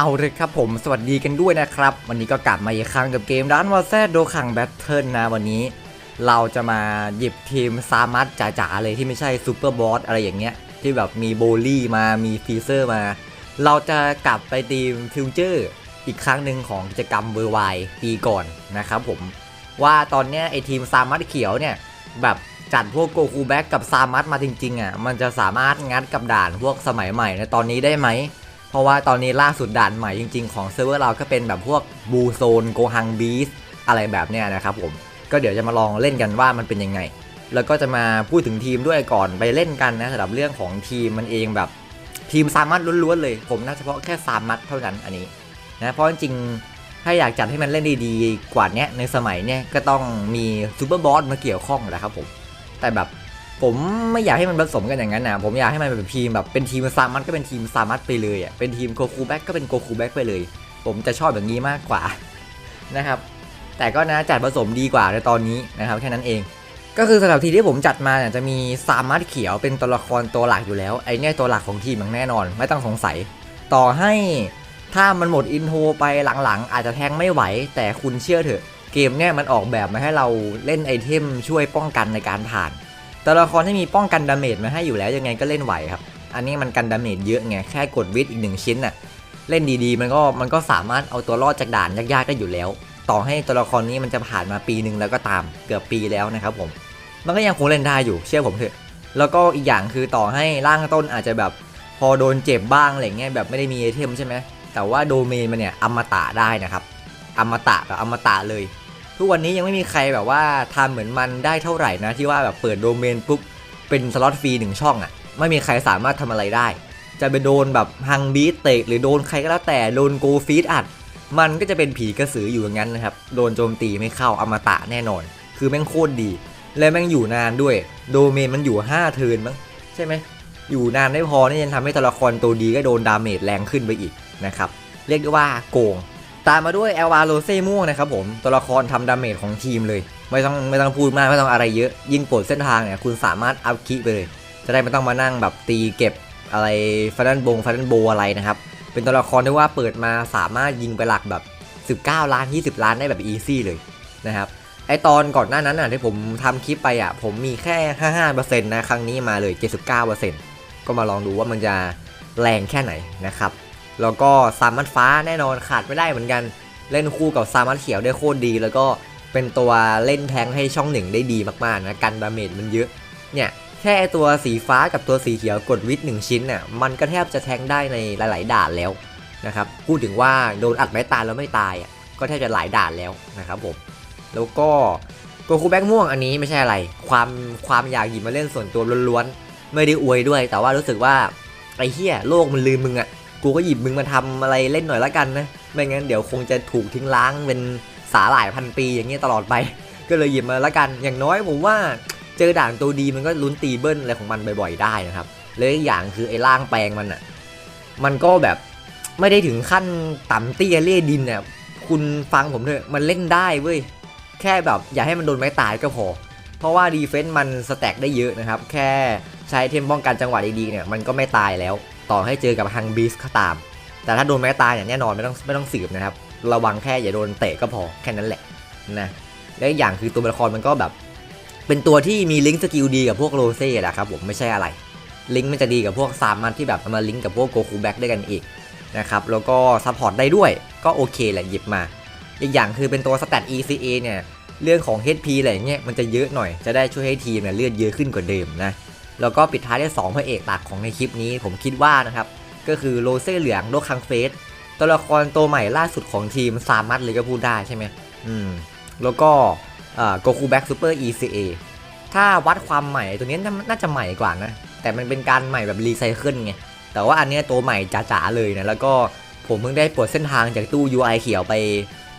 เอาเลยครับผมสวัสดีกันด้วยนะครับ วันนี้ก็กลับมาอีกครั้งกับเกมร้านวอลแซดโดขังแบทเทิลนะวันนี้ เราจะมาหยิบทีมซามัตจ๋าๆเลยที่ไม่ใช่ซูเปอร์บอสอะไรอย่างเงี้ย ที่แบบมีโบลี่มามีฟีเซอร์มา เราจะกลับไปทีมฟิวเจอร์อีกครั้งหนึ่งของกิจกรรมเวอร์ไวปีก่อนนะครับผมว่าตอนเนี้ยไอทีมซามัตเขียวเนี่ยแบบจัดพวกโกคูแบ็กกับซามัตมาจริงๆอะมันจะสามารถงัดกับด่านพวกสมัยใหม่ในตอนนี้ได้ไหม เพราะว่าตอนนี้ล่าสุดด่านใหม่จริง ๆ ของเซิร์ฟเวอร์เราก็เป็นแบบพวกบูโซนโกฮังบีสอะไรแบบเนี้ยนะครับผมก็เดี๋ยวจะมาลองเล่นกันว่ามันเป็นยังไง แล้วก็จะมาพูดถึงทีมด้วยก่อนไปเล่นกันนะสำหรับเรื่องของทีมมันเองแบบทีมซามัตล้วนๆเลย ผมน่าเฉพาะแค่ซามัตเท่านั้นอันนี้นะเพราะจริงๆถ้าอยากจัดให้มันเล่นดีๆ กว่านี้ในสมัยเนี้ยก็ต้องมีซูเปอร์บอสมาเกี่ยวข้องแหละครับผมแต่แบบ ผมไม่อยากให้มันผสมกันอย่างนั้นนะผมอยากให้มันเป็นทีมแบบเป็นทีมซามัตก็เป็นทีมซามัตไปเลยอะเป็นทีมโกคูแบ็กก็เป็นโกคูแบ็กไปเลย ผมจะชอบแบบนี้มากกว่านะครับ แต่ก็นะจัดผสมดีกว่าในตอนนี้นะครับแค่นั้นเอง ก็คือสำหรับทีที่ผมจัดมาเนี่ยจะมีซามัตเขียวเป็นตัวละครตัวหลักอยู่แล้วไอ้เนี่ยตัวหลักของทีมอย่างแน่นอน ไม่ต้องสงสัย ต่อให้ถ้ามันหมดอินโทรไปหลังๆ อาจจะแทงไม่ไหว แต่คุณเชื่อเถอะ เกมเนี่ยมันออกแบบมาให้เราเล่นไอเทมช่วยป้องกันในการผ่าน ตัวละครที่มีป้องกันดาเมจมาให้อยู่แล้วยังไงก็เล่นไหวครับ อันนี้มันกันดาเมจเยอะไงแค่กดวิทอีกหนึ่งชิ้นน่ะเล่นดีๆ มันก็มันก็สามารถเอาตัวรอดจากด่านยากๆได้อยู่แล้ว ต่อให้ตัวละครนี้มันจะผ่านมาปีหนึ่งแล้วก็ตามเกือบปีแล้วนะครับผม มันก็ยังคงเล่นได้อยู่เชื่อผมเถอะ แล้วก็อีกอย่างคือต่อให้ร่างต้นอาจจะแบบพอโดนเจ็บบ้างอะไรเงี้ยแบบไม่ได้มีไอเทมใช่ไหมแต่ว่าโดเมนมันเนี่ยอมตะได้นะครับอมตะแบบอมตะเลย ทุกวันนี้ยังไม่มีใครแบบว่าทำเหมือนมันได้เท่าไหร่นะ ที่ว่าแบบเปิดโดเมนปุ๊บเป็นสล็อตฟรีหนึ่งช่องอะ่ะ ไม่มีใครสามารถทำอะไรได้ จะไปโดนแบบฮังบีเตะหรือโดนใครก็แล้วแต่โดนโกฟีดอัด มันก็จะเป็นผีกระสืออยู่อย่างนั้นนะครับ โดนโจมตีไม่เข้าอมตะแน่นอน คือแม่งโคตรดี และแม่งอยู่นานด้วย โดเมนมันอยู่ 5 เทิร์นมั้งใช่ไหมอยู่นานไม่พอนี่ยังทำให้ตัวละครตัวดีก็โดนดาเมจแรงขึ้นไปอีกนะครับเรียกได้ว่าโกง ตามมาด้วยเอลวาโรเซ่ม่วงนะครับผมตัวละครทำดาเมจของทีมเลย ไม่ต้องไม่ต้องพูดมากไม่ต้องอะไรเยอะยิ่งปลดเส้นทางเนี่ยคุณสามารถอัพคีไปเลย จะได้ไม่ต้องมานั่งแบบตีเก็บอะไรฟันดันบงฟันดันโบอะไรนะครับ เป็นตัวละครที่ว่าเปิดมาสามารถยิงไปหลักแบบ 19 ล้าน 20 ล้านได้แบบอีซี่เลยนะครับไอตอนก่อนหน้านั้นน่ะที่ผมทำคลิปไปอะผมมีแค่ 55%นะครั้งนี้มาเลย 79%ก็มาลองดูว่ามันจะแรงแค่ไหนนะครับ แล้วก็ซามัตฟ้าแน่นอนขาดไม่ได้เหมือนกัน เล่นคู่กับซามัตเขียวได้โคตรดี แล้วก็เป็นตัวเล่นแทงให้ช่องหนึ่งได้ดีมากๆนะกันดาเมจมันเยอะเนี่ยแค่ตัวสีฟ้ากับตัวสีเขียวกดวิทย์หนึ่งชิ้นน่ะมันก็แทบจะแทงได้ในหลาย ๆ ด่านแล้วนะครับพูดถึงว่าโดนอัดไม้ตายแล้วไม่ตายอะก็แทบจะหลายด่านแล้วนะครับผมแล้วก็โกคูแบ็กม่วงอันนี้ไม่ใช่อะไร ความความอยากหยิบมาเล่นส่วนตัวล้วนๆไม่ได้อวยด้วย แต่ว่ารู้สึกว่าไอ้เหี้ยโลกมันลืมมึงอะ่ะ กูก็หยิบมึงมาทำอะไรเล่นหน่อยละกันนะ ไม่งั้นเดี๋ยวคงจะถูกทิ้งล้างเป็นสาหร่ายพันปีอย่างเงี้ยตลอดไป ก็เลยหยิบมาละกัน อย่างน้อยผมว่าเจอด่านตัวดีมันก็ลุ้นตีเบิ้ลอะไรของมันบ่อยๆได้นะครับแล้วอีกอย่างคือไอ้ร่างแปลงมันอะ่ะ มันก็แบบไม่ได้ถึงขั้นต่ำเตี้ยเล่ดินเนี่ยคุณฟังผมเถอะมันเล่นได้เว้ย แค่แบบอย่าให้มันโดนไม้ตายก็พอ เพราะว่าดีเฟนต์มันสแต็กได้เยอะนะครับ แค่ใช้เทมป้องกันจังหวะดีๆเนี่ยมันก็ไม่ตายแล้ว ต่อให้เจอกับฮังบีสก็ตาม แต่ถ้าโดนไม้ตายเนี่ยแน่นอนไม่ต้องไม่ต้องสืบนะครับ ระวังแค่อย่าโดนเตะก็พอแค่นั้นแหละนะและอีกอย่างคือตัวละครมันก็แบบ เป็นตัวที่มีลิงก์สกิลดีกับพวกโรเซ่แหละครับผมไม่ใช่อะไร ลิงก์มันจะดีกับพวกซามันที่แบบมาลิงก์กับพวกโกคูแบ็กด้วยกันอีกนะครับแล้วก็ซัพพอร์ตได้ด้วยก็โอเคแหละหยิบมา อีกอย่างคือเป็นตัวสแตท ECA เนี่ยเรื่องของ HP อะไรเงี้ยมันจะเยอะหน่อยจะได้ช่วยให้ทีมเนี่ยเลือดเยอะขึ้นกว่าเดิมนะ แล้วก็ปิดท้ายด้วย2พระเอกหลักของในคลิปนี้ผมคิดว่านะครับ ก็คือโรเซ่เหลืองโลคังเฟสตัวละครตัวใหม่ล่าสุดของทีมซามัตเลยก็พูดได้ใช่ไหมอืม แล้วก็โกคูแบ็กซูเปอร์ ECA ถ้าวัดความใหม่ตัวนี้น่าจะใหม่กว่านะ แต่มันเป็นการใหม่แบบรีไซเคิลไง แต่ว่าอันเนี้ยตัวใหม่จ๋าๆเลยนะ แล้วก็ผมเพิ่งได้ปลดเส้นทางจากตู้ UI เขียวไป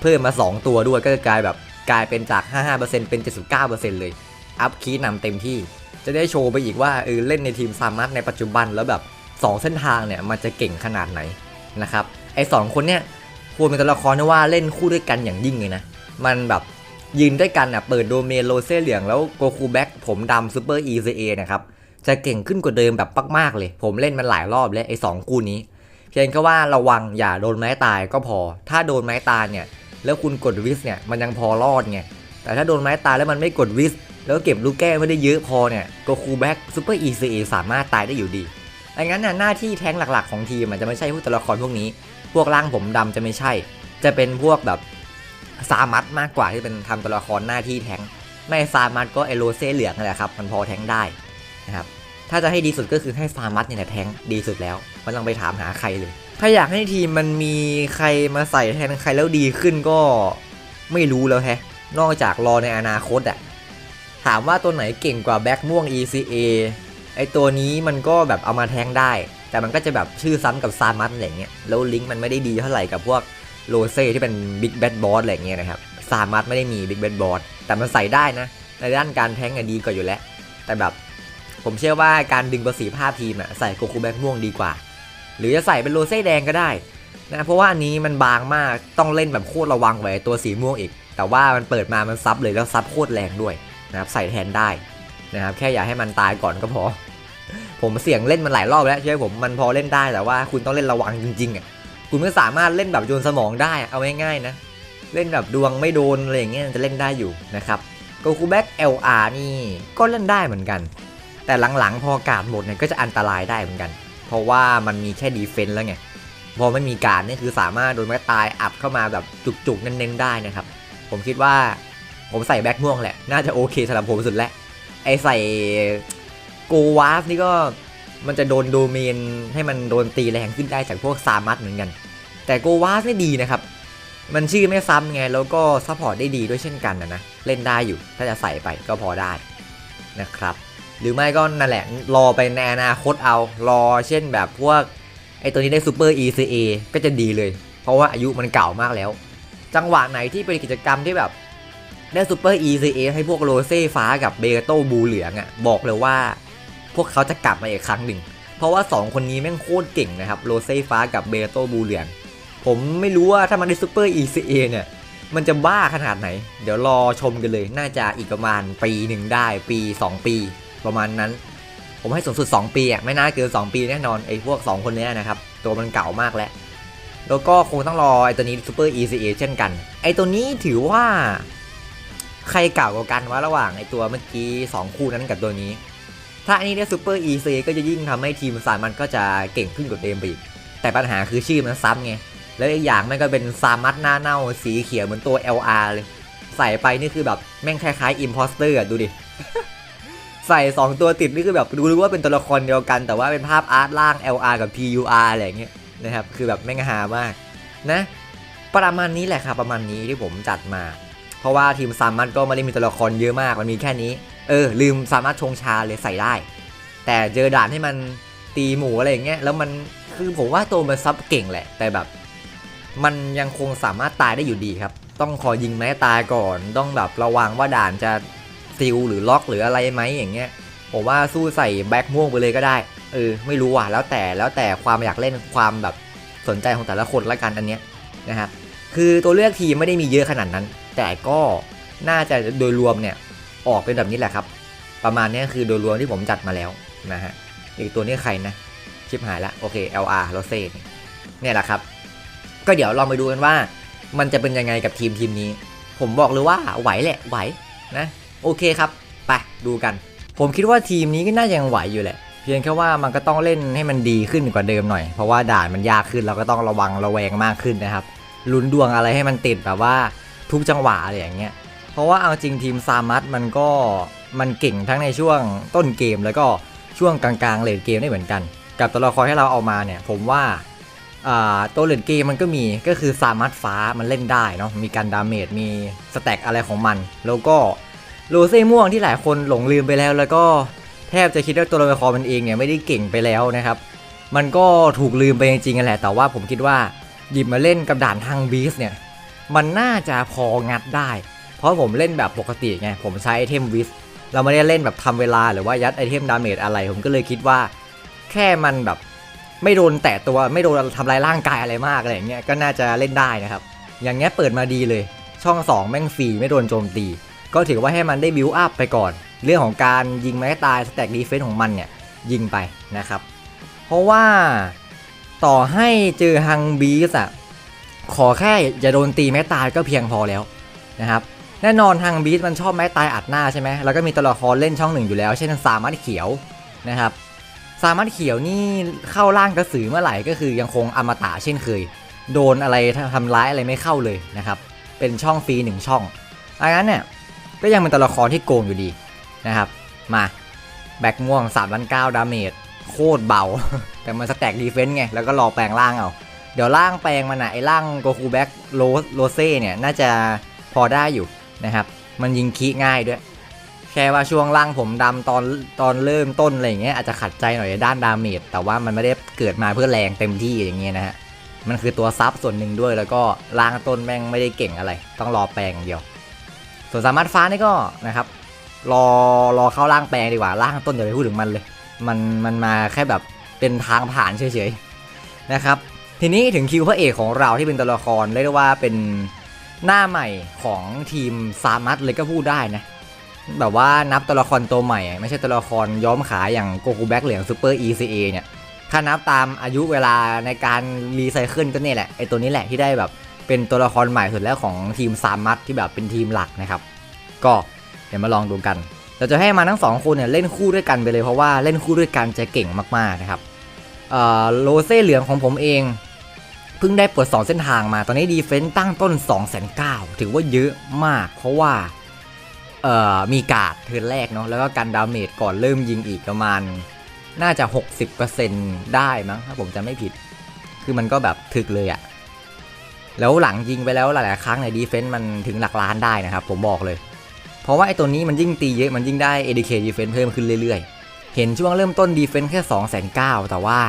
เพิ่มมา 2 ตัวด้วยก็กลายแบบกลายเป็นจาก 55%เป็น 79%เลย อัพคีย์นำเต็มที่ จะได้โชว์ไปอีกว่าเออเล่นในทีมซามัตในปัจจุบันแล้วแบบ 2 เส้นทางเนี่ยมันจะเก่งขนาดไหนนะครับไอ้สองคนเนี่ยควรเป็นตัวละครที่ว่าเล่นคู่ด้วยกันอย่างยิ่งเลยนะ มันแบบยืนด้วยกันอะเปิดโดเมนโรเซ่เหลืองแล้วโกคูแบ็กผมดำซูเปอร์ ECA นะครับจะเก่งขึ้นกว่าเดิมแบบมากๆเลย ผมเล่นมันหลายรอบแล้วไอ้สองคู่นี้ เพียงแค่ว่าระวังอย่าโดนไม้ตายก็พอ ถ้าโดนไม้ตายเนี่ย แล้วคุณกดวิสเนี่ยมันยังพอรอดไงแต่ถ้าโดนไม้ตายแล้วมันไม่กดวิส แล้วเก็บลูกแก้วไม่ได้เยอะพอเนี่ยโกคูแบ็กซูเปอร์อีซีสามารถตายได้อยู่ดีดังนั้นน่ะหน้าที่แท้งหลักๆของทีมมันจะไม่ใช่พวกตัวละครพวกนี้ พวกร่างผมดำจะไม่ใช่ จะเป็นพวกแบบซามัตมากกว่าที่เป็นทำตัวละครหน้าที่แท้งไม่ซามัตก็ไอโรเซ่เหลืองนั่นแหละครับมันพอแท้งได้นะครับถ้าจะให้ดีสุดก็คือให้ซามัตเนี่ยแหละแท้งดีสุดแล้วไม่ต้องไปถามหาใครเลย ถ้าอยากให้ทีมมันมีใครมาใส่แทนใครแล้วดีขึ้นก็ไม่รู้แล้วแฮะ นอกจากรอในอนาคตอะ ถามว่าตัวไหนเก่งกว่าแบ็กม่วง ECA ไอตัวนี้มันก็แบบเอามาแทงได้ แต่มันก็จะแบบชื่อซ้ำกับซามัตอะไรเงี้ยแล้วลิงก์มันไม่ได้ดีเท่าไหร่กับพวกโรเซ่ที่เป็นบิ๊กแบดบอสอะไรเงี้ยนะครับซามัตไม่ได้มีบิ๊กแบดบอสแต่มันใส่ได้นะ ในด้านการแทงอะดีกว่าอยู่แล้ว แต่แบบผมเชื่อว่าการดึงประสิทธิภาพทีมอะใส่โกคูแบ็กม่วงดีกว่า หรือจะใส่เป็นโรเซ่แดงก็ได้นะเพราะว่าอันนี้มันบางมากต้องเล่นแบบโคตรระวังไว้ตัวสีม่วงอีก แต่ว่ามันเปิดมามันซับเลยแล้วซับโคตรแรงด้วย นะครับใส่แทนได้นะครับแค่อย่าให้มันตายก่อนก็พอ ผมเสี่ยงเล่นมันหลายรอบแล้วใช่ไหมผมมันพอเล่นได้แต่ว่าคุณต้องเล่นระวังจริงๆอะคุณไม่สามารถเล่นแบบโยนสมองได้เอาง่ายๆนะเล่นแบบดวงไม่โดนอะไรอย่างเงี้ยจะเล่นได้อยู่นะครับโกคูแบ็ก LR นี่ก็เล่นได้เหมือนกัน แต่หลังๆพอกาดหมดเนี่ยก็จะอันตรายได้เหมือนกัน เพราะว่ามันมีแค่ดีเฟนต์แล้วไงพอไม่มีการนี่คือสามารถโดนไม้ตายอัดเข้ามาแบบจุกๆเน้นๆได้นะครับ ผมคิดว่า ผมใส่แบ็คม่วงแหละ น่าจะโอเคสำหรับผมสุดแล้วไอใส่โกวาฟนี่ก็มันจะโดนโดเมนให้มันโดนตีแรงขึ้นได้จากพวกซามัตเหมือนกัน แต่โกวาฟนี่ดีนะครับ มันชื่อไม่ซ้ำไง แล้วก็ซัพพอร์ตได้ดีด้วยเช่นกันนะนะ เล่นได้อยู่ถ้าจะใส่ไปก็พอได้นะครับ หรือไม่ก็นั่นแหละ รอไปในอนาคตเอา รอเช่นแบบพวกไอตัวนี้ได้ซูเปอร์ ECA ก็จะดีเลย เพราะว่าอายุมันเก่ามากแล้ว จังหวะไหนที่เป็นกิจกรรมที่แบบ ได้ซูเปอร์ ECA ให้พวกโรเซ่ฟ้ากับเบโตบูเหลืองอะ่ะบอกเลยว่า พวกเขาจะกลับมาอีกครั้งหนึ่ง เพราะว่า 2 คนนี้แม่งโคตรเก่งนะครับโรเซ่ฟ้ากับเบโตบูเหลือง ผมไม่รู้ว่าถ้ามันได้ซูเปอร์ ECA เนี่ย มันจะบ้าขนาดไหน เดี๋ยวรอชมกันเลย น่าจะอีกประมาณปีหนึ่งได้ปี 2 ปี ประมาณนั้น ผมให้สูงสุด 2 ปีอะไม่น่าเกิน 2 ปีแน่นอนไอ้พวก 2 คนนี้นะครับตัวมันเก่ามากแล้วแล้วก็คงต้องรอไอ้ตัวนี้ซูเปอร์ ECA เช่นกัน ไอ้ตัวนี้ถือว่า ใครเก่ากว่ากันวะระหว่างไอตัวเมื่อกี้ 2 คู่นั้นกับตัวนี้ ถ้าอันนี้ได้ซูเปอร์ ECA ก็จะยิ่งทำให้ทีมสายมันก็จะเก่งขึ้นกว่าเดิมไปอีก แต่ปัญหาคือชื่อมันซ้ำไง แล้วอีกอย่างมันก็เป็นซามัตหน้าเน่าสีเขียวเหมือนตัว LR เลย ใส่ไปนี่คือแบบแม่งคล้ายๆ Imposter อะดูดิ ใส่ 2 ตัวติดนี่คือแบบดูรู้ว่าเป็นตัวละครเดียวกัน แต่ว่าเป็นภาพอาร์ตล่าง LR กับ PUR อะไรอย่างเงี้ยนะครับ คือแบบแม่งฮามากนะ ประมาณนี้แหละครับประมาณนี้ที่ผมจัดมา เพราะว่าทีมซามัตก็ไม่ได้มีตัวละครเยอะมากมันมีแค่นี้ เออ ลืมซามัตชงชาเลยใส่ได้ แต่เจอด่านให้มันตีหมูอะไรอย่างเงี้ยแล้วมันคือผมว่าตัวมันซับเก่งแหละ แต่แบบ มันยังคงสามารถตายได้อยู่ดีครับ ต้องคอยยิงแม้ตายก่อน ต้องแบบระวังว่าด่านจะซิลหรือล็อกหรืออะไรไหมอย่างเงี้ยผมว่าสู้ใส่แบ็คม่วงไปเลยก็ได้ เออ ไม่รู้ว่ะแล้วแต่แล้วแต่ความอยากเล่นความแบบสนใจของแต่ละคนละกันอันเนี้ยนะครับคือตัวเลือกทีมไม่ได้มีเยอะขนาดนั้น แต่ก็น่าจะโดยรวมเนี่ยออกเป็นแบบนี้แหละครับ ประมาณนี้คือโดยรวมที่ผมจัดมาแล้วนะฮะอีกตัวนี้ใครนะ ชิปหายละโอเค LR โรเซ่เนี่ยแหละครับ ก็เดี๋ยวลองไปดูกันว่า มันจะเป็นยังไงกับทีมทีมนี้ ผมบอกเลยว่าไหวแหละไหวนะโอเคครับไปดูกัน ผมคิดว่าทีมนี้ก็น่าจะยังไหวอยู่แหละ เพียงแค่ว่ามันก็ต้องเล่นให้มันดีขึ้นกว่าเดิมหน่อย เพราะว่าด่านมันยากขึ้นเราก็ต้องระวังระแวงมากขึ้นนะครับลุ้นดวงอะไรให้มันติดแบบว่า ทุกจังหวะอะไรอย่างเงี้ย เพราะว่าเอาจริงทีมซามัตมันก็มันเก่งทั้งในช่วงต้นเกมแล้วก็ช่วงกลางๆเลดเกมได้เหมือนกัน กับตัวละครที่เราเอามาเนี่ยผมว่าตัวเลนเกมมันก็มีก็คือสามารถฟ้ามันเล่นได้เนาะมีการดาเมจมีสแต็กอะไรของมัน แล้วก็โรเซ่ม่วงที่หลายคนหลงลืมไปแล้ว แล้วก็แทบจะคิดว่าตัวละครมันเองเนี่ยไม่ได้เก่งไปแล้วนะครับ มันก็ถูกลืมไปจริงๆกันแหละแต่ว่าผมคิดว่าหยิบมาเล่นกับด่านทางบีสเนี่ย มันน่าจะพองัดได้ เพราะผมเล่นแบบปกติไง ผมใช้ไอเทมวิสเราไม่ได้เล่นแบบทำเวลาหรือว่ายัดไอเทมดาเมจอะไร ผมก็เลยคิดว่า แค่มันแบบ ไม่โดนแตะตัวไม่โดนทำลายร่างกายอะไรมากอะไรอย่างเงี้ยก็น่าจะเล่นได้นะครับ อย่างเงี้ยเปิดมาดีเลย ช่อง 2 แม่งฟรีไม่โดนโจมตี ก็ถือว่าให้มันได้บิวอัพไปก่อน เรื่องของการยิงไม้ตายสแต็กดีเฟนส์ของมันเนี่ยยิงไปนะครับ เพราะว่าต่อให้เจอฮังบีสอะ ขอแค่อย่าโดนตีแม้ตายก็เพียงพอแล้วนะครับแน่นอนฮังบีสมันชอบไม้ตายอัดหน้าใช่ไหมแล้วก็มีตัวละครเล่นช่องหนึ่งอยู่แล้วเช่นสามัดเขียวนะครับสามัดเขียวนี่เข้าร่างกระสือเมื่อไหร่ก็คือยังคงอมตะเช่นเคย โดนอะไรทำร้ายอะไรไม่เข้าเลยนะครับเป็นช่องฟรีหนึ่งช่องอันนั้นเนี่ยก็ยังเป็นตัวละครที่โกงอยู่ดีนะครับมาแบ็กม่วง3ล้าน9ดาเมจโคตรเบา แต่มันสแต็กดีเฟนต์ไงแล้วก็รอแปลงร่างเอา ดี๋ยวร่างแปลงมันอะไอ้ร่างโกคูแบ็กโรโรเซ่เนี่ย น่าจะพอได้อยู่นะครับ มันยิงคีง่ายด้วย แค่ว่าช่วงล่างผมดำตอนตอนเริ่มต้นอะไรอย่างเงี้ยอาจจะขัดใจหน่อยด้านดาเมจแต่ว่ามันไม่ได้เกิดมาเพื่อแรงเต็มที่อย่างเงี้ยนะฮะมันคือตัวซับส่วนหนึ่งด้วยแล้วก็ล่างต้นแม่งไม่ได้เก่งอะไร ต้องรอแปลงอย่างเดียว ส่วนสามารถฟ้านี่ก็นะครับ รอรอเข้าล่างแปลงดีกว่าล่างต้นอย่าไปพูดถึงมันเลย มันมันมาแค่แบบเป็นทางผ่านเฉยๆนะครับ ทีนี้ถึงคิวพระเอกของเราที่เป็นตัวละครเรียกได้ว่าเป็นหน้าใหม่ของทีมซามัตเลยก็พูดได้นะ แบบว่านับตัวละครตัวใหม่ ไม่ใช่ตัวละครย้อมขาอย่างโกคูแบ็กเหลืองซูเปอร์ ECA เนี่ย ถ้านับตามอายุเวลาในการรีไซเคิลก็เนี่ยแหละไอตัวนี้แหละที่ได้แบบเป็นตัวละครใหม่สุดแล้วของทีมซามัตที่แบบเป็นทีมหลักนะครับ ก็เดี๋ยวมาลองดูกัน เราจะให้มาทั้งสองคนเนี่ยเล่นคู่ด้วยกันไปเลยเพราะว่าเล่นคู่ด้วยกันจะเก่งมากๆนะครับโลเซ่เหลืองของผมเอง เพิ่งได้เปิด2เส้นทางมา ตอนนี้ดีเฟนต์ตั้งต้น2 9 0 0 0ถือว่าเยอะมาก เพราะว่าเอ่อมีกาดเทิร์นแรกเนาะแล้วก็กันดาเมจก่อนเริ่มยิงอีกประมาณ น่าจะ 60%ได้มั้งถ้าผมจะไม่ผิด คือมันก็แบบถึกเลยอะแล้วหลังยิงไปแล้วหลายๆครั้งในดีเฟนต์มันถึงหลักล้านได้นะครับ ผมบอกเลย เพราะว่าไอ้ตัวนี้มันยิ่งตีเยอะมันยิ่งได้ ADK Defense เพิ่มขึ้นเรื่อยๆ เห็นช่วงเริ่มต้น Defense แค่ 2 9 0 0 0แต่ว่า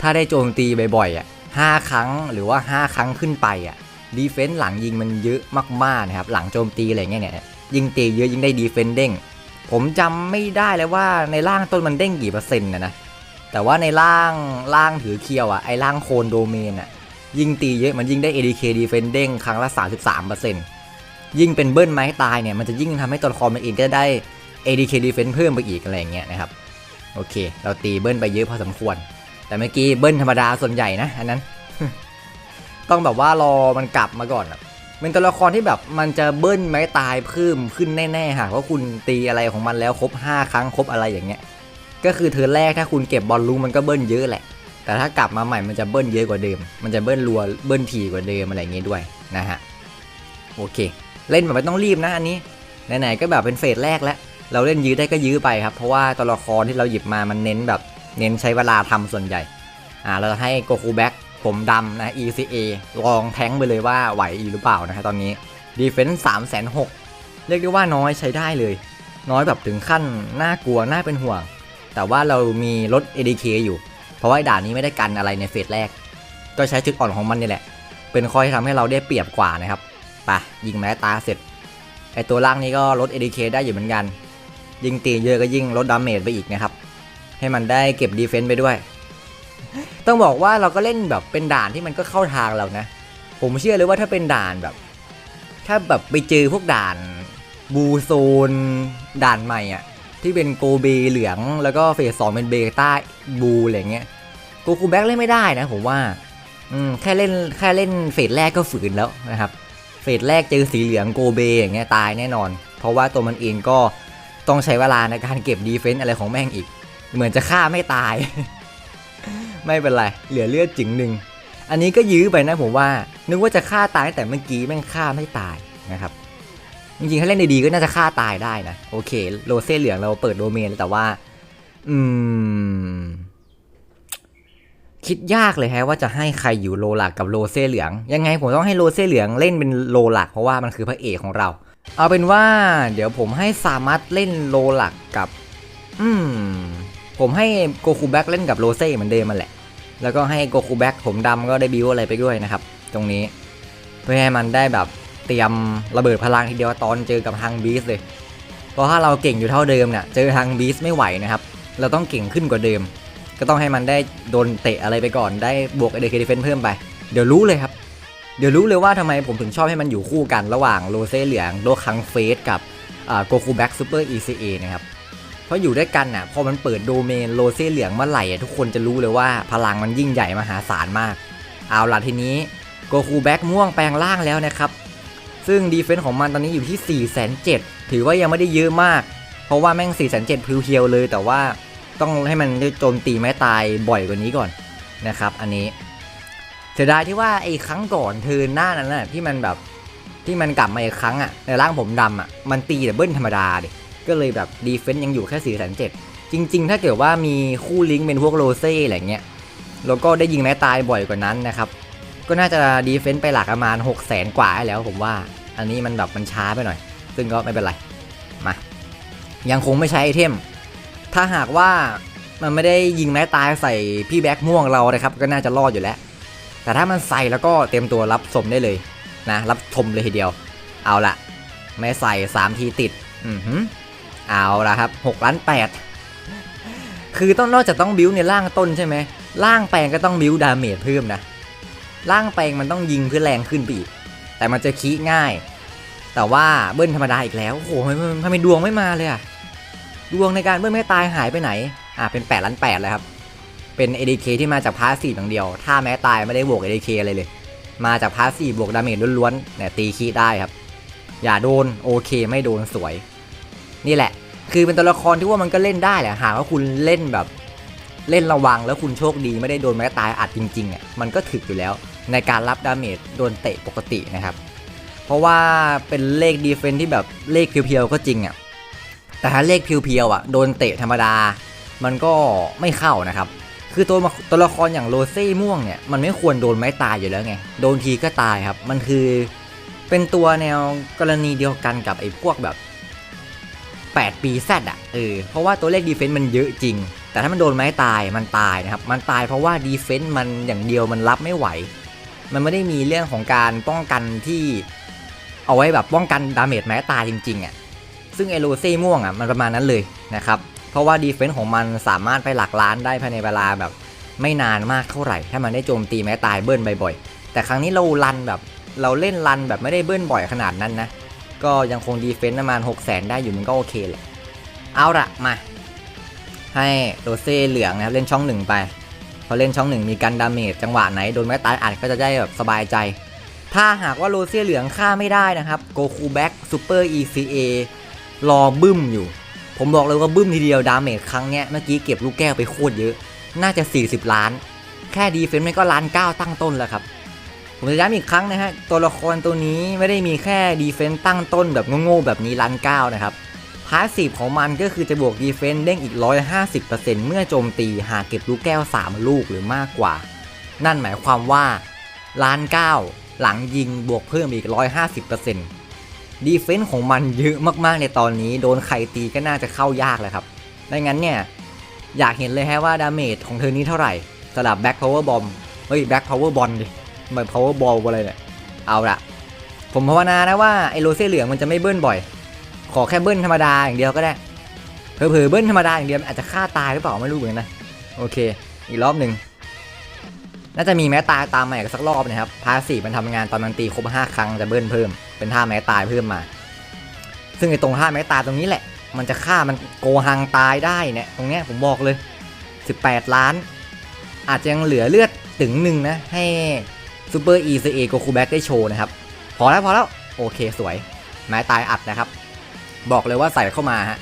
ถ้าได้โจมตีบ่อยๆอะ 5 ครั้งหรือว่า 5 ครั้งขึ้นไปอะ Defense หลังยิงมันเยอะมากๆนะครับ หลังโจมตีอะไรเงี้ยเนี่ยยิ่งตีเยอะยิงได้ Defense เด้ง ผมจำไม่ได้แล้วว่าในร่างต้นมันเด้งกี่เปอร์เซ็นต์นะนะ แต่ว่าในร่างร่างถือเคียวอะไอ้ร่างโคนโดเมนอะยิงตีเยอะมันยิงได้ ADK Defense เด้งครั้งละ 33%ยิ่งเป็นเบิ้ลไม้ตายเนี่ยมันจะยิ่งทำให้ตัวละครมันเองก็ได้ ADK Defense เพิ่มไปอีกอะไรเงี้ยนะครับ โอเค เราตีเบิ้ลไปเยอะพอสมควร แต่เมื่อกี้เบิ้ลธรรมดาส่วนใหญ่นะอันนั้น ต้องแบบว่ารอมันกลับมาก่อนอะเป็นตัวละครที่แบบมันจะเบิ้ลไม้ตายเพิ่มขึ้นแน่ๆหากว่าคุณตีอะไรของมันแล้วครบ 5 ครั้งครบอะไรอย่างเงี้ย ก็คือเธอแรกถ้าคุณเก็บบอลลูมันก็เบิ้ลเยอะแหละ แต่ถ้ากลับมาใหม่มันจะเบิ้ลเยอะกว่าเดิม มันจะเบิ้ลรัวเบิ้ลถี่กว่าเดิมอะไรอย่างเงี้ยด้วยนะฮะโอเค เล่นแบบไม่ต้องรีบนะอันนี้ไหนๆก็แบบเป็นเฟสแรกแล้วเราเล่นยื้อได้ก็ยื้อไปครับ เพราะว่าตัวละครที่เราหยิบมามันเน้นแบบ เน้นใช้เวลาทำส่วนใหญ่ อ่า เราจะให้โกคูแบ็กผมดำนะ ECA ลองแทงไปเลยว่าไหวอีหรือเปล่านะฮะตอนนี้ดีเฟนส์สามแสนหกเรียกได้ว่าน้อยใช้ได้เลย น้อยแบบถึงขั้นน่ากลัว น่าเป็นห่วง แต่ว่าเรามีลด ADK อยู่ เพราะว่าด่านนี้ไม่ได้กันอะไรในเฟสแรก ก็ใช้จุดอ่อนของมันนี่แหละ เป็นคอยทำให้เราได้เปรียบกว่านะครับไปยิงแม้ตาเสร็จไอตัวล่างนี้ก็ลด ADK ได้อยู่เหมือนกัน ยิงตีเยอะก็ยิ่งลดดาเมจไปอีกนะครับ ให้มันได้เก็บดีเฟนต์ไปด้วย ต้องบอกว่าเราก็เล่นแบบเป็นด่านที่มันก็เข้าทางเรานะ ผมเชื่อเลยว่าถ้าเป็นด่านแบบ ถ้าแบบไปเจอพวกด่านบูโซนด่านใหม่อะที่เป็นโกเบเหลืองแล้วก็เฟสสองเป็นเบต้าบูอะไรเงี้ยโกคูแบ็กเล่นไม่ได้นะผมว่าอืมแค่เล่นแค่เล่นเฟสแรกก็ฝืนแล้วนะครับ เฟสแรกเจอสีเหลืองโกเบอย่างเงี้ยตายแน่นอน เพราะว่าตัวมันเองก็ต้องใช้เวลาในการเก็บดีเฟนต์อะไรของแม่งอีก เหมือนจะฆ่าไม่ตาย ไม่เป็นไร เหลือเลือดจึงหนึ่ง อันนี้ก็ยื้อไปนะผมว่า นึกว่าจะฆ่าตายแต่เมื่อกี้แม่งฆ่าไม่ตายนะครับ จริงๆ ถ้าเล่นดีๆก็น่าจะฆ่าตายได้นะ โอเค โลเซ่เหลืองเราเปิดโดเมนแต่ว่า อืม คิดยากเลยฮะว่าจะให้ใครอยู่โลหลักกับโลเซ่เหลือง ยังไงผมต้องให้โลเซ่เหลืองเล่นเป็นโลหลักเพราะว่ามันคือพระเอกของเรา เอาเป็นว่า เดี๋ยวผมให้ซามัตเล่นโลหลักกับ อืม ผมให้โกคูแบ็กเล่นกับโรเซ่เหมือนเดิมมันแหละ แล้วก็ให้โกคูแบ็กผมดำก็ได้บิวอะไรไปด้วยนะครับ ตรงนี้ เพื่อให้มันได้แบบเตรียมระเบิดพลังทีเดียวตอนเจอกับทางบีสเลย เพราะถ้าเราเก่งอยู่เท่าเดิมเนี่ยเจอทางบีสไม่ไหวนะครับ เราต้องเก่งขึ้นกว่าเดิม ก็ต้องให้มันได้โดนเตะอะไรไปก่อน ได้บวกเอเดเคดิเฟนเพิ่มไป เดี๋ยวรู้เลยครับ เดี๋ยวรู้เลยว่าทำไมผมถึงชอบให้มันอยู่คู่กันระหว่างโรเซ่เหลืองโลคังเฟสกับโกคูแบ็กซูเปอร์ ECA นะครับ เพราะอยู่ด้วยกันน่ะพอมันเปิดโดเมนโรเซ่เหลืองเมื่อไหร่อะทุกคนจะรู้เลยว่าพลังมันยิ่งใหญ่มหาศาลมาก เอาล่ะทีนี้โกคูแบ็กม่วงแปลงร่างแล้วนะครับ ซึ่งดีเฟนส์ของมันตอนนี้อยู่ที่ 4 7 0 0 0ถือว่ายังไม่ได้เยอะมาก เพราะว่าแม่ง 4 7 0 0 0พิวเฮียวเลย แต่ว่าต้องให้มันได้โจมตีไม้ตายบ่อยกว่านี้ก่อนนะครับ อันนี้เสียดายที่ว่าไอ้ครั้งก่อนเธอหน้านั้นน่ะที่มันแบบที่มันกลับมาอีกครั้งอะในร่างผมดำอะมันตีแต่เบิ้ลธรรมดาดิ ก็เลยแบบดีเฟนต์ยังอยู่แค่4 7 0 0 0จริง ๆ ถ้าเกิดว่ามีคู่ลิงก์เป็นพวกโรเซ่อะไรเงี้ยแล้วก็ได้ยิงไม้ตายบ่อยกว่านั้นนะครับ ก็น่าจะดีเฟนต์ไปหลักประมาณ 6 0แสนกว่าแล้วผมว่า อันนี้มันแบบมันช้าไปหน่อย ซึ่งก็ไม่เป็นไร มา ยังคงไม่ใช้ไอเทม ถ้าหากว่ามันไม่ได้ยิงไม้ตายใส่พี่แบ็คม่วงเรานะครับ ก็น่าจะรอดอยู่แล้ว แต่ถ้ามันใส่แล้วก็เต็มตัวรับชมได้เลยนะ รับชมเลยทีเดียว เอาละไม่ใส่3ทีติด อือหือ เอาละครับ6ล้าน8คือต้องนอกจากต้องบิวในร่างต้นใช่ไหมร่างแปลงก็ต้องบิวดาเมจเพิ่มนะร่างแปลงมันต้องยิงเพื่อแรงขึ้นปีกแต่มันจะคีง่าย แต่ว่าเบิ้ลธรรมดาอีกแล้วโอ้โหทำไมทำไมดวงไม่มาเลยอะดวงในการเบิ้ลไม่ตายหายไปไหนอะเป็น8ล้าน8เลยครับเป็น ADK ที่มาจากพาสซีฟอย่างเดียว ถ้าแม้ตายไม่ได้บวก ADK อะไรเลย มาจากพาสซีฟบวกดาเมจล้วนๆเนี่ยตีคีได้ครับ อย่าโดนโอเคไม่โดนสวย นี่แหละ คือเป็นตัวละครที่ว่ามันก็เล่นได้แหละหากว่าคุณเล่นแบบเล่นระวังแล้วคุณโชคดีไม่ได้โดนแม้ตายอัดจริงๆอะมันก็ถึกอยู่แล้วในการรับดาเมจโดนเตะปกตินะครับ เพราะว่าเป็นเลขดีเฟนที่แบบเลขเพียวๆก็จริงอะแต่ถ้าเลขเพียวๆอะโดนเตะธรรมดา มันก็ไม่เข้านะครับ คือตัวตัวละครอย่างโรเซ่ม่วงเนี่ยมันไม่ควรโดนไม้ตายอยู่แล้วไงโดนทีก็ตายครับ มันคือเป็นตัวแนวกรณีเดียวกันกับไอ้พวกแบบ 8 ปีแซดอะเออเพราะว่าตัวเลขดีเฟนต์มันเยอะจริง แต่ถ้ามันโดนไม้ตายมันตายนะครับ มันตายเพราะว่าดีเฟนต์มันอย่างเดียวมันรับไม่ไหว มันไม่ได้มีเรื่องของการป้องกันที่เอาไว้แบบป้องกันดาเมจแม้ตายจริงๆอะซึ่งไอโรเซ่ม่วงอะมันประมาณนั้นเลยนะครับเพราะว่าดีเฟนส์ของมันสามารถไปหลักล้านได้ภายในเวลาแบบไม่นานมากเท่าไหร่ ถ้ามันได้โจมตีแม้ตายเบิ้ลบ่อยๆ แต่ครั้งนี้เราลันแบบเราเล่นลันแบบไม่ได้เบิ้ลบ่อยขนาดนั้นนะ ก็ยังคงดีเฟนส์ประมาณ6 0 0 0 0ได้อยู่มันก็โอเคแหละเอาละมา ให้โรเซ่เหลืองนะครับ เล่นช่องหนึ่งไปพอเล่นช่องหนึ่งมีกันดาเมจจังหวะไหนโดนแม้ตายอัดก็จะได้แบบสบายใจ ถ้าหากว่าโรเซ่เหลืองฆ่าไม่ได้นะครับโกคูแบ็กซูเปอร์ ECA รอบึ้มอยู่ ผมบอกเลยว่าบึ้มทีเดียวดาเมจครั้งเนี้ยเมื่อกี้เก็บลูกแก้วไปโคตรเยอะ น่าจะ 40 ล้าน แค่ดีเฟนต์มันก็ล้านเก้าตั้งต้นแล้วครับ ผมจะย้ำอีกครั้งนะฮะ ตัวละครตัวนี้ไม่ได้มีแค่ดีเฟนต์ตั้งต้นแบบโง่ๆแบบนี้ล้านเก้านะครับ พาสซีฟของมันก็คือจะบวกดีเฟนต์เด้งอีก 150%เมื่อโจมตีหากเก็บลูกแก้ว 3 ลูกหรือมากกว่า นั่นหมายความว่าล้านเก้าหลังยิงบวกเพิ่มอีก 150%ดีเฟนส์ของมันเยอะมากๆในตอนนี้ โดนใครตีก็น่าจะเข้ายากแหละครับดังนั้นเนี่ยอยากเห็นเลยฮะว่าดาเมจของเธอนี้เท่าไหร่สำหรับแบ็คพาวเวอร์บอมเฮ้ยแบ็คพาวเวอร์บอลดิ เหมือนพาวเวอร์บอะไรเนี่ยเอาละผมภาวนานะว่าไอโรเซ่เหลืองมันจะไม่เบิ้ลบ่อย ขอแค่เบิ้ลธรรมดาอย่างเดียวก็ได้เผลอๆเบิ้ลธรรมดาอย่างเดียวอาจจะฆ่าตายหรือเปล่าไม่รู้เหมือนกันนะโอเค อีกรอบหนึ่งน่าจะมีแม้ตายตามมาอีกสักรอบนะครับพาสีมันทำงานตอนมันตีครบ5ครั้งจะเบิ้ลเพิ่มเป็นท่าแม้ตายเพิ่มมา ซึ่งไอตรงท่าแม้ตายตรงนี้แหละ มันจะฆ่ามันโกหังตายได้เนี่ยตรงเนี้ยผมบอกเลย 18 ล้าน อาจจะยังเหลือเลือดถึงหนึ่งนะให้ ซูเปอร์อีซีเอโกคูแบ็กได้โชว์นะครับ พอแล้วพอแล้วโอเคสวย ไม้ตายอัดนะครับ บอกเลยว่าใส่เข้ามาฮะ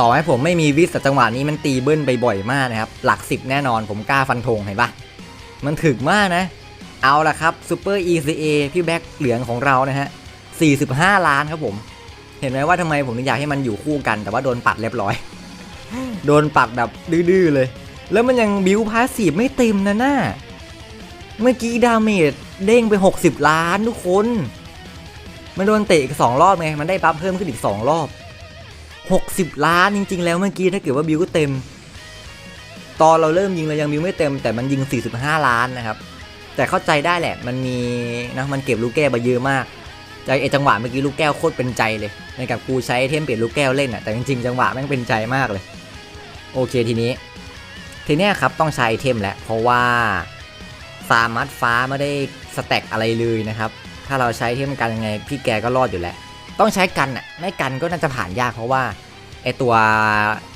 ต่อให้ผมไม่มีวิสแต่จังหวะนี้มันตีเบิ้ลไปบ่อยมากนะครับ หลักสิบแน่นอนผมกล้าฟันธงเห็นปะมันถึกมากนะ เอาละครับซูเปอร์ ECA พี่แบ็คเหลืองของเรานะฮะ45 ล้านครับผม เห็นไหมว่าทำไมผมถึงอยากให้มันอยู่คู่กัน แต่ว่าโดนปัดเรียบร้อย โดนปัดแบบดื้อเลย แล้วมันยังบิวพาสีไม่เต็มนะน่า เมื่อกี้ดาเมจเด้งไป 60 ล้านทุกคน มันโดนเตะอีกสองรอบไง มันได้บัฟเพิ่มขึ้นอีก2รอบ 60 ล้านจริง ๆ แล้วเมื่อกี้ถ้าเกิดว่าบิวก็เต็ม ตอนเราเริ่มยิงเรายังบิวไม่เต็ม แต่มันยิง 45 ล้านนะครับ แต่เข้าใจได้แหละ มันมีนะมันเก็บลูกแก้วมาเยอะมากใจไอจังหวะเมื่อกี้ลูกแก้วโคตรเป็นใจเลยในกับกูใช้ไอเทมเปลี่ยนลูกแก้วเล่นอะแต่จริงๆจังหวะแม่งเป็นใจมากเลย โอเคทีนี้ ทีเนี้ยครับต้องใช้ไอเทมแหละเพราะว่า สามัดฟ้าไม่ได้สแต็กอะไรเลยนะครับ ถ้าเราใช้เทมกันยังไงพี่แกก็รอดอยู่แหล้วต้องใช้กันอะไม่กันก็น่าจะผ่านยากเพราะว่าไอตัว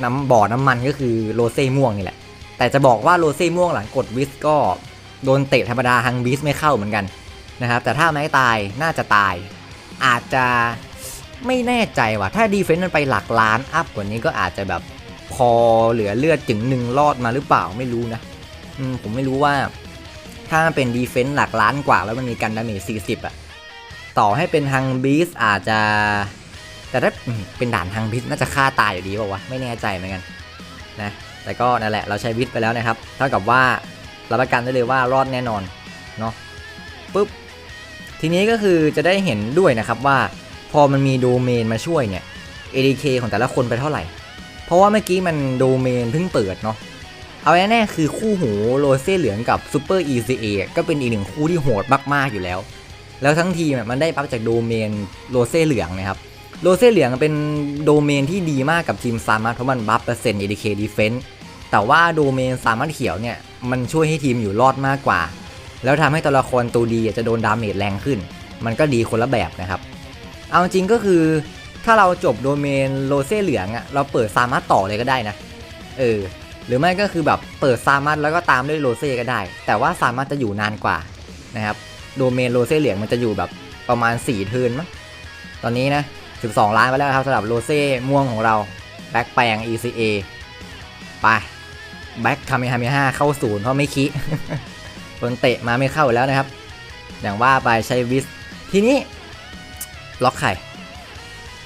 น้ำบ่อน้ำมันก็คือโรเซ่ม่วงนี่แหละ แต่จะบอกว่าโรเซ่ม่วงหลังกดวิสก็โดนเตะธรรมดาฮังบิสไม่เข้าเหมือนกันนะครับ แต่ถ้าไม่ตายน่าจะตาย อาจจะไม่แน่ใจว่ะ ถ้าดีเฟนต์มันไปหลักล้านอัพกว่านี้ก็อาจจะแบบพอเหลือเลือดถึงหนึ่งรอดมาหรือเปล่าไม่รู้นะอืมผมไม่รู้ว่า ถ้ามันเป็นดีเฟนต์หลักล้านกว่าแล้วมันมีกันดาเมจ40อะต่อให้เป็นฮังบิสอาจจะ แต่ถ้าเป็นด่านฮังบิสน่าจะฆ่าตายอยู่ดีป่าวะ ไม่แน่ใจเหมือนกันนะ แต่ก็นั่นแหละเราใช้วิทไปแล้วนะครับ เท่ากับว่ารับประกันได้เลยว่ารอดแน่นอนเนาะปุ๊บ ทีนี้ก็คือจะได้เห็นด้วยนะครับว่าพอมันมีโดเมนมาช่วยเนี่ย ADK ของแต่ละคนไปเท่าไหร่ เพราะว่าเมื่อกี้มันโดเมนเพิ่งเปิดเนาะ เอาแน่ๆคือคู่หูโรเซ่เหลืองกับซูเปอร์ ECA ก็เป็นอีกหนึ่งคู่ที่โหดมากๆอยู่แล้ว แล้วทั้งทีมมันได้ปั๊บจากโดเมนโรเซ่เหลืองนะครับโรเซ่เหลืองเป็นโดเมนที่ดีมากกับทีมซามัสเพราะมันบัฟเปอร์เซ็นต์ ADK Defense แต่ว่าโดเมนซามัสเขียวเนี่ยมันช่วยให้ทีมอยู่รอดมากกว่า แล้วทำให้ตัวละครตัวดีจะโดนดาเมจแรงขึ้น มันก็ดีคนละแบบนะครับ เอาจริงก็คือถ้าเราจบโดเมนโรเซ่เหลืองอะเราเปิดซามัสต่อเลยก็ได้นะ เออ หรือไม่ก็คือแบบเปิดซามัสแล้วก็ตามด้วยโรเซ่ก็ได้ แต่ว่าซามัสจะอยู่นานกว่านะครับ โดเมนโรเซ่เหลืองมันจะอยู่แบบประมาณ 4 เทิร์นมั้งตอนนี้นะ 12 ล้านไปแล้วครับสำหรับโรเซ่ม่วงของเราแบ็คแปลง ECA ไปแบ็คคาเมฮาเมห้าเข้าศูนย์เพราะไม่คิคนเตะมาไม่เข้าแล้วนะครับ อย่างว่าไปใช้วิส ทีนี้ ล็อกไข่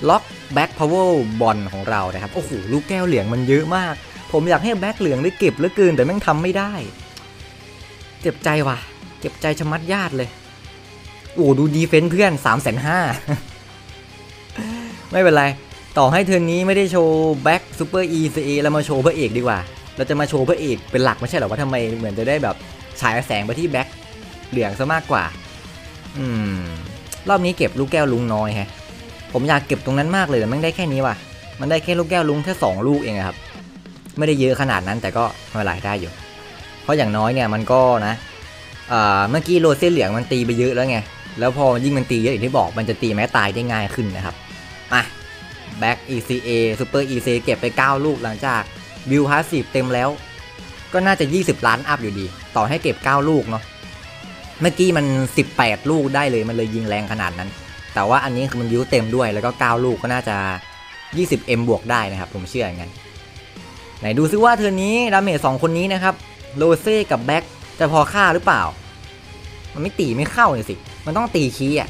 ล็อกแบ็คพาวเวอร์บอลของเรานะครับ โอ้โห ลูกแก้วเหลืองมันเยอะมาก ผมอยากให้แบ็คเหลืองได้เก็บเหลือเกินแต่แม่งทำไม่ได้ เจ็บใจว่ะ เจ็บใจชะมัดญาติเลย โอ้ดูดีเฟนต์เพื่อน3ามแสนห้าไม่เป็นไร ต่อให้เทอร์นี้ไม่ได้โชว์แบ็คซูเปอร์ ECA แล้วมาโชว์พระเอกดีกว่า เราจะมาโชว์พระเอกเป็นหลักไม่ใช่เหรอว่าทำไมเหมือนจะได้แบบฉายแสงไปที่แบ็คเหลืองซะมากกว่า อืม รอบนี้เก็บลูกแก้วลุงน้อยฮะ ผมอยากเก็บตรงนั้นมากเลยแต่มันได้แค่นี้ว่ะ มันได้แค่ลูกแก้วลุงแค่สองลูกเองครับ ไม่ได้เยอะขนาดนั้นแต่ก็ไม่เป็นไรได้อยู่ เพราะอย่างน้อยเนี่ยมันก็นะเมื่อกี้โรเซ่เหลืองมันตีไปเยอะแล้วไง แล้วพอยิ่งมันตีเยอะอย่างที่บอกมันจะตีแม้ตายได้ง่ายขึ้นนะครับมาแบ็ก ECA Super ECA เก็บไป 9 ลูกหลังจากวิวพาสซีฟเต็มแล้ว ก็น่าจะ 20 ล้านอัพอยู่ดี ต่อให้เก็บ 9 ลูกเนาะเมื่อกี้มัน 18 ลูกได้เลยมันเลยยิงแรงขนาดนั้น แต่ว่าอันนี้คือมันวิวเต็มด้วยแล้วก็ 9 ลูกก็น่าจะ 20M บวกได้นะครับ ผมเชื่ออย่างนั้น ไหนดูซิว่าเทอนี้ดาเมจสองคนนี้นะครับโรเซ่กับแบ็กจะพอฆ่าหรือเปล่า มันไม่ตีไม่เข้าเลยสิ มันต้องตีคีอะ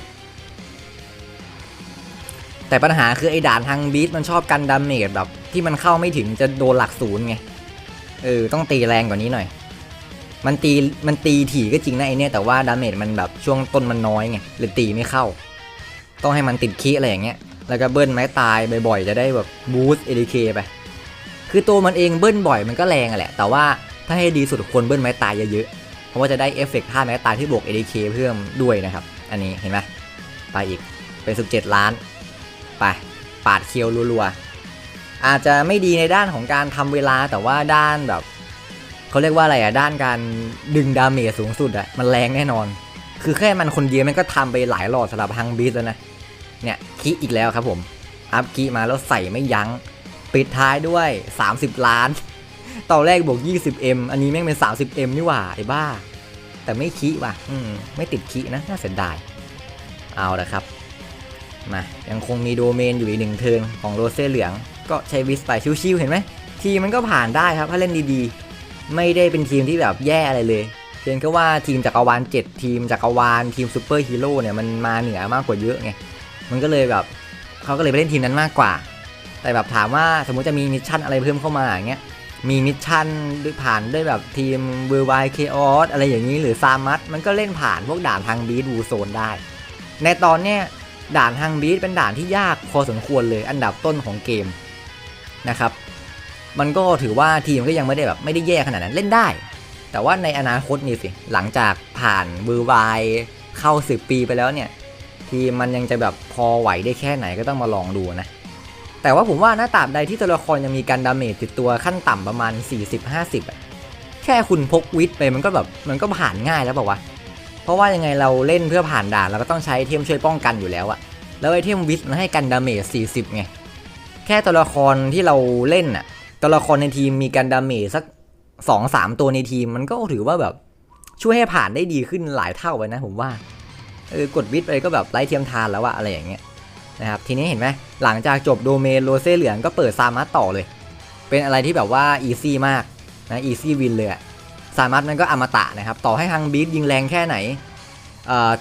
แต่ปัญหาคือไอ้ด่านทางบีทมันชอบกันดาเมจแบบที่มันเข้าไม่ถึงจะโดนหลักศูนย์ไง เออ ต้องตีแรงกว่านี้หน่อย มันตี มันตีถี่ก็จริงนะไอเนี่ยแต่ว่าดาเมจมันแบบช่วงต้นมันน้อยไงเลยตีไม่เข้า ต้องให้มันติดคีอะไรอย่างเงี้ย แล้วก็เบิ้ลไม้ตายบ่อยๆจะได้แบบบูสต์เอเคไป คือตัวมันเองเบิ้ลบ่อยมันก็แรงอะแหละ แต่ว่าถ้าให้ดีสุดควรเบิ้ลไม้ตายเยอะๆ เพราะว่าจะได้เอฟเฟกต์ท่าไม้ตายที่บวก ADK เพิ่มด้วยนะครับ อันนี้เห็นไหมไปอีกเป็น 17 ล้าน ไป ปาดเคียวรัวๆ อาจจะไม่ดีในด้านของการทำเวลาแต่ว่าด้านแบบเขาเรียกว่าอะไรอะด้านการดึงดาเมจสูงสุดอะมันแรงแน่นอน คือแค่มันคนเดียวมันก็ทำไปหลายหลอดสำหรับฮังบีสแล้วนะเนี่ยคีอีกแล้วครับผมอัพคีมาแล้วใส่ไม่ยัง้ง ปิดท้ายด้วย 30 ล้าน ตอนแรกบวก 20M อันนี้แม่งเป็น 30M นี่หว่า ไอ้บ้า แต่ไม่คีว่ะ อืม ไม่ติดคีนะ น่าเสียดาย เอาละครับ มา ยังคงมีโดเมนอยู่อีกหนึ่งเทิร์นของโรเซ่เหลือง ก็ใช้วิสไปชิวๆเห็นไหม ทีมมันก็ผ่านได้ครับ ถ้าเล่นดีๆ ไม่ได้เป็นทีมที่แบบแย่อะไรเลยเพียงแค่ว่าทีมจักรวาล 7 ทีมจักรวาลทีมซูเปอร์ฮีโร่เนี่ยมันมาเหนือมากกว่าเยอะไง มันก็เลยแบบเขาก็เลยไปเล่นทีมนั้นมากกว่า แต่แบบถามว่าสมมุติจะมีมิชชั่นอะไรเพิ่มเข้ามาอย่างเงี้ยมีมิชชั่นด้วยผ่านด้วยแบบทีมเวอร์ไวเคออสอะไรอย่างนี้หรือซามัสมันก็เล่นผ่านพวกด่านทางบีทวูโซนได้ ในตอนเนี้ยด่านทางบีทเป็นด่านที่ยากพอสมควรเลยอันดับต้นของเกมนะครับ มันก็ถือว่าทีมก็ยังไม่ได้แบบไม่ได้แย่ขนาดนั้นเล่นได้ แต่ว่าในอนาคตนี่สิหลังจากผ่านเวอร์ไวเข้า10ปีไปแล้วเนี่ยทีมมันยังจะแบบพอไหวได้แค่ไหนก็ต้องมาลองดูนะ แต่ว่าผมว่าหน้าตาบใดที่ตัวละครยังมีการดาเมจติดตัวขั้นต่ำประมาณ 40-50 แค่คุณพกวิทย์ไปมันก็แบบมันก็ผ่านง่ายแล้วบอกว่า เพราะว่ายังไงเราเล่นเพื่อผ่านด่านเราก็ต้องใช้ไอเทมช่วยป้องกันอยู่แล้วอะแล้วไอเทมวิทย์มันให้กันดาเมจ 40 ไง แค่ตัวละครที่เราเล่นน่ะตัวละครในทีมมีการดาเมจสักสองสามตัวในทีมมันก็ถือว่าแบบช่วยให้ผ่านได้ดีขึ้นหลายเท่าเลยนะผมว่าเออกดวิทย์ไปก็แบบไร้เทียมทานแล้วอะอะไรอย่างเงี้ย นะครับทีนี้เห็นไหมหลังจากจบโดเมนโรเซ่เหลืองก็เปิดซามัสต่อเลย เป็นอะไรที่แบบว่าอีซี่มากนะอีซี่วินเลยซามัสมันก็อมตะนะครับ ต่อให้ฮังบีทยิงแรงแค่ไหน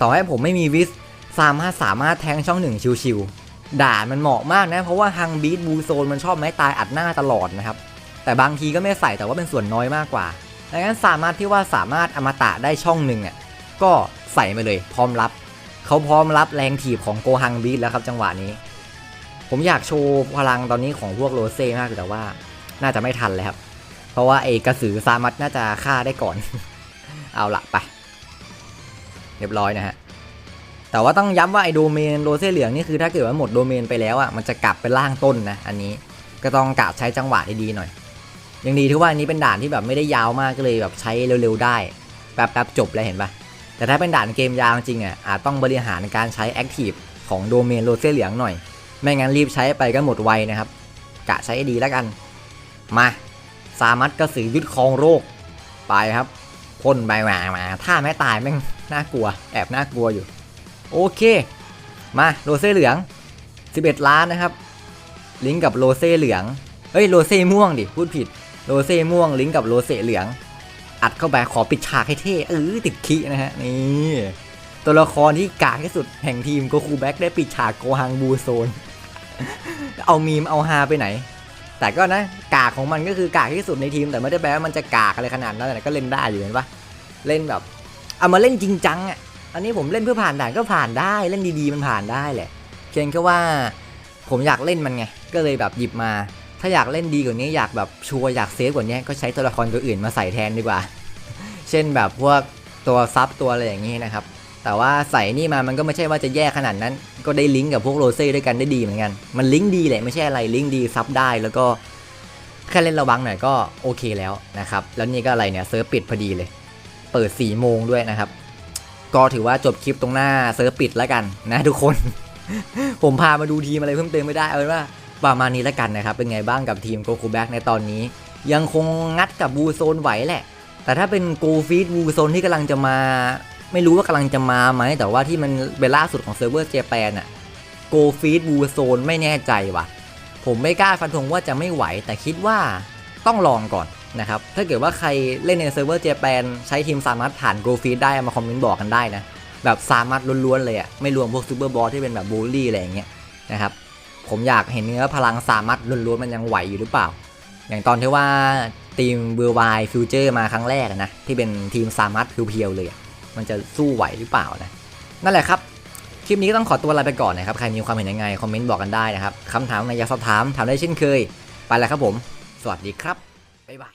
ต่อให้ผมไม่มีวิสซามัสสามารถแทงช่องหนึ่งชิวๆด่ามันเหมาะมากนะ เพราะว่าฮังบีทบูโซนมันชอบไม้ตายอัดหน้าตลอดนะครับ แต่บางทีก็ไม่ใส่แต่ว่าเป็นส่วนน้อยมากกว่าดังนั้นสามารถที่ว่าสามารถอมตะได้ช่องหนึ่งอะก็ใส่มาเลยพร้อมรับ เขาพร้อมรับแรงถีบของโกฮังบีทแล้วครับจังหวะนี้ ผมอยากโชว์พลังตอนนี้ของพวกโรเซ่มากแต่ว่าน่าจะไม่ทันแล้วครับ เพราะว่าเอกระสือซามัตน่าจะฆ่าได้ก่อน เอาละไปเรียบร้อยนะฮะ แต่ว่าต้องย้ำว่าไอโดเมนโรเซ่เหลืองนี่คือถ้าเกิดว่าหมดโดเมนไปแล้วอะมันจะกลับเป็นล่างต้นนะ อันนี้ก็ต้องกะใช้จังหวะดีๆหน่อยยังดีที่ว่าอันนี้เป็นด่านที่แบบไม่ได้ยาวมากก็เลยแบบใช้เร็วๆได้ แป๊บๆจบเลยเห็นปะ แต่ถ้าเป็นด่านเกมยาวจริงอะอาจต้องบริหารการใช้แอคทีฟของโดเมนโรเซ่เหลืองหน่อย ไม่งั้นรีบใช้ไปก็หมดไวนะครับ กะใช้ดีแล้วกัน มาสามัดกระสือยึดครองโรคไปครับพ่นใบแหวมาถ้าไม่ตายแม่งน่ากลัว แอบน่ากลัวอยู่ โอเค มาโรเซ่เหลือง 11 ล้านนะครับ ลิงก์กับโรเซ่เหลืองเฮ้ยโรเซ่ม่วงดิพูดผิดโรเซ่ม่วงลิงก์กับโรเซ่เหลือง อัดเข้าไปขอปิดฉากให้เท่เออติดคีนะฮะนี่ตัวละครที่กากที่สุดแห่งทีมโกคูแบ็กได้ปิดฉากโกฮังบูโซน เอามีมเอาฮาไปไหน แต่ก็นะกากของมันก็คือกากที่สุดในทีมแต่ไม่ได้แปลว่ามันจะกากอะไรขนาดนั้นแต่ก็เล่นได้อยู่เห็นปะเล่นแบบเอามาเล่นจริงจังอะอันนี้ผมเล่นเพื่อผ่านด่านก็ผ่านได้เล่นดีๆมันผ่านได้แหละเพียงแค่ว่าผมอยากเล่นมันไงก็เลยแบบหยิบมา ถ้าอยากเล่นดีกว่านี้อยากแบบชัวร์อยากเซฟกว่านี้ก็ใช้ตัวละครตัวอื่นมาใส่แทนดีกว่า เช่นแบบพวกตัวซับตัวอะไรอย่างนี้นะครับ แต่ว่าใส่นี่มามันก็ไม่ใช่ว่าจะแย่ขนาดนั้น ก็ได้ลิงก์กับพวกโรเซ่ด้วยกันได้ดีเหมือนกัน มันลิงก์ดีแหละไม่ใช่อะไรลิงก์ดีซับได้แล้วก็แค่เล่นระวังหน่อยก็โอเคแล้วนะครับ แล้วนี่ก็อะไรเนี่ยเซิร์ฟปิดพอดีเลย เปิด4ี่โมงด้วยนะครับ ก็ถือว่าจบคลิปตรงหน้าเซิร์ฟปิดแล้วกันนะทุกคน ผมพามาดูทีมอะไรเพิ่มเติมไม่ได้เอาเป็นว่าประมาณนี้แล้วกันนะครับ เป็นไงบ้างกับทีมโกคูแบ็กในตอนนี้ ยังคงงัดกับบูโซนไหวแหละ แต่ถ้าเป็นโกฟีดบูโซนที่กำลังจะมา ไม่รู้ว่ากำลังจะมาไหม แต่ว่าที่มันเป็นล่าสุดของเซิร์ฟเวอร์เจแปนอะโกฟีดบูโซนไม่แน่ใจว่ะ ผมไม่กล้าฟันธงว่าจะไม่ไหว แต่คิดว่าต้องลองก่อนนะครับ ถ้าเกิดว่าใครเล่นในเซิร์ฟเวอร์เจแปนใช้ทีมสามารถผ่านโกฟีดได้มาคอมเมนต์บอกกันได้นะ แบบสามารถล้วนๆเลยอะไม่รวมพวกซูเปอร์บอลที่เป็นแบบบูลลี่อะไรอย่างเงี้ยนะครับผมอยากเห็นเนื้อพลังสามารถล้วนๆมันยังไหวอยู่หรือเปล่า อย่างตอนที่ว่า ทีมเบอร์ไวฟิวเจอร์มาครั้งแรกนะ ที่เป็นทีมสามารถเพียวๆเลย มันจะสู้ไหวหรือเปล่านะ นั่นแหละครับ คลิปนี้ก็ต้องขอตัวลาไปก่อนนะครับ ใครมีความเห็นยังไง คอมเมนต์บอกกันได้นะครับคำถามในยาสอบถามถามได้เช่นเคย ไปแล้วครับผม สวัสดีครับบ๊ายบาย